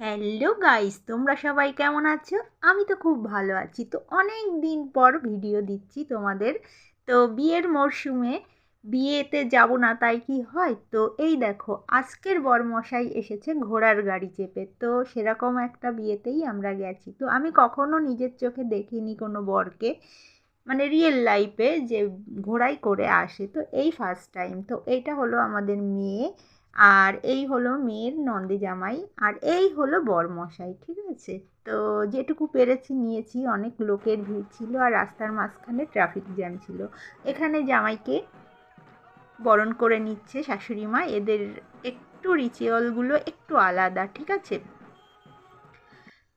Hello guys তোমরা সবাই কেমন আছো? আমি তো খুব ভালো আছি। তো অনেক দিন পর ভিডিও দিচ্ছি তোমাদের। তো বিয়ের মরশুমে বিয়েতে যাব না, তাই কি হয়? তো এই দেখো, আজকের বরমশাই এসেছে ঘোড়ার গাড়ি চেপে। তো সেরকম একটা বিয়েতেই আমরা গেছি। তো আমি কখনো নিজের চোখে দেখিনি কোনো বরকে মানে রিয়েল লাইফে যে ঘোড়াই করে আসে। তো এই ফার্স্ট টাইম তো এইটা হলো আমাদের মেয়ে আর এই হলো মেয়ের নন্দে জামাই আর এই হলো বরমশাই, ঠিক আছে? তো যেটুকু পেরেছি নিয়েছি, অনেক লোকের ভিড় ছিল আর রাস্তার মাঝখানে ট্রাফিক জ্যাম ছিল। এখানে জামাইকে বরণ করে নিচ্ছে শাশুড়ি মা, এদের একটু রিচুয়ালগুলো একটু আলাদা, ঠিক আছে?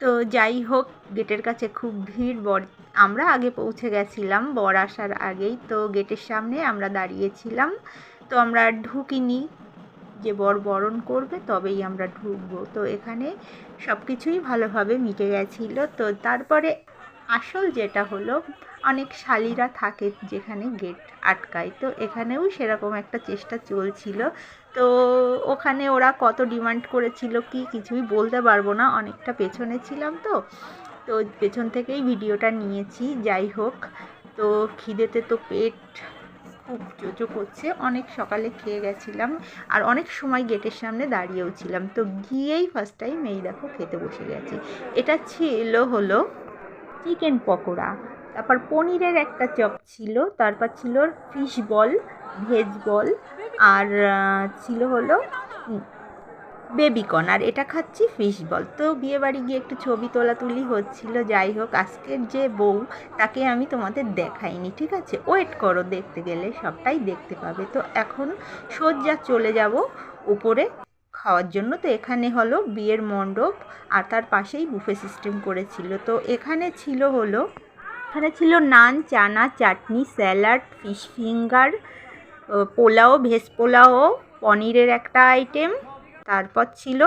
তো যাই হোক, গেটের কাছে খুব ভিড়, বর, আমরা আগে পৌঁছে গেছিলাম, বর আসার আগেই। তো গেটের সামনে আমরা দাঁড়িয়েছিলাম। তো আমরা ঢুকিনি। যে বর বরণ করবে তবেই আমরা ঢুকবো। তো এখানে সব কিছুই ভালোভাবে মিটে গেছিল। তো তারপরে আসল যেটা হলো, অনেক শালিরা থাকে যেখানে গেট আটকায়। তো এখানেও সেরকম একটা চেষ্টা চলছিল। তো ওখানে ওরা কত ডিমান্ড করেছিল কি কিছুই বলতে পারব না, অনেকটা পেছনে ছিলাম তো। তো পেছন থেকেই ভিডিওটা নিয়েছি, যাই হোক। তো খিদেতে তো পেট খুব চোচো করছে। অনেক সকালে খেয়ে গেছিলাম আর অনেক সময় গেটের সামনে দাঁড়িয়েও ছিলাম। তো গিয়েই ফার্স্ট টাইম এই দেখো খেতে বসে গেছি। এটা ছিল হলো চিকেন পকোড়া। তারপর পনিরের একটা চপ ছিল, তারপর ছিল ফিশ বল ভেজ বল আর ছিল হলো বেবিকর্ন, আর এটা খাচ্ছি ফিশ বল তো বিয়েবাড়ি গিয়ে একটু ছবি তোলাতুলি হচ্ছিল, যাই হোক, আজকের যে বউ, তাকে আমি তোমাদের দেখাইনি, ঠিক আছে? ওয়েট করো, দেখতে গেলে সবটাই দেখতে পাবে। তো এখন সজ্জা চলে যাব উপরে খাওয়ার জন্য। তো এখানে হলো বিয়ের মণ্ডপ, আর তার পাশেই বুফে সিস্টেম করেছিল। তো এখানে ছিল হলো, এখানে ছিল naan, chana, chutney, salad fish finger pulao, veg pulao, পনিরের একটা আইটেম তারপর ছিল,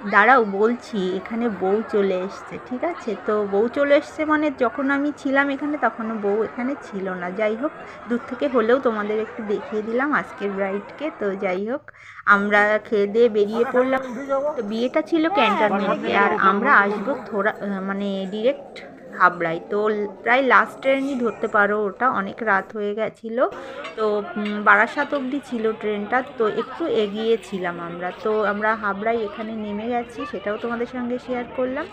দাঁড়াও বলছি, এখানে বউ চলে এসছে, ঠিক আছে? তো বউ চলে এসছে মানে যখন আমি ছিলাম এখানে তখনও বউ এখানে ছিল না। যাই হোক, দূর থেকে হলেও তোমাদের একটু দেখিয়ে দিলাম আজকের ব্রাইডকে। তো যাই হোক, আমরা খেয়ে দিয়ে বেরিয়ে পড়লাম। তো বিয়েটা ছিল ক্যান্টনমেন্টে, আর আমরা আসব থোড়া মানে ডিরেক্ট হাবড়ায় তো প্রায় লাস্ট ট্রেনই ধরতে পারো, ওটা অনেক রাত হয়ে গেছিল। তো বারাসাত অবধি ছিল ট্রেনটা, তো একটু এগিয়েছিলাম আমরা। তো আমরা হাবড়ায় এখানে নেমে গেছি, সেটাও তোমাদের সঙ্গে শেয়ার করলাম।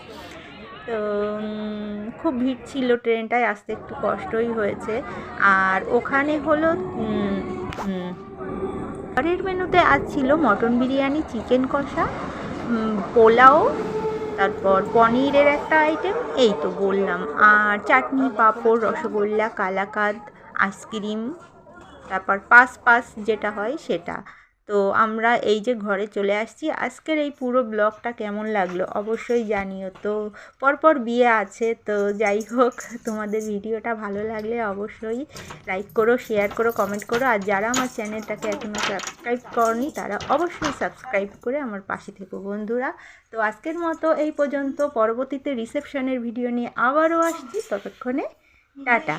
তো খুব ভিড় ছিল ট্রেনটায়, আসতে একটু কষ্টই হয়েছে। আর ওখানে হলো ঘরের মেনুতে আজ ছিল মটন বিরিয়ানি, চিকেন কষা পোলাও তারপর পনিরের একটা আইটেম এই তো বললাম। আর চাটনি, পাঁপড়, রসগোল্লা, কালাকাঁদ আইসক্রিম তারপর পাস পাস যেটা হয় সেটা। তো আমরা এই যে ঘরে চলে আসছি। আজকের এই পুরো ব্লগটা কেমন লাগল অবশ্যই জানিও। তো পরপর বিয়ে আছে, তো যাই হোক, তোমাদের ভিডিওটা ভালো লাগলে অবশ্যই লাইক করো শেয়ার করো কমেন্ট করো। আর যারা আমার চ্যানেলটাকে এখনও সাবস্ক্রাইব করনি, তারা অবশ্যই সাবস্ক্রাইব করে আমার পাশে থেকো বন্ধুরা। তো আজকের মতো এই পর্যন্ত। পরবর্তীতে রিসেপশনের ভিডিও নিয়ে আবারও আসছি। ততক্ষণে টাটা।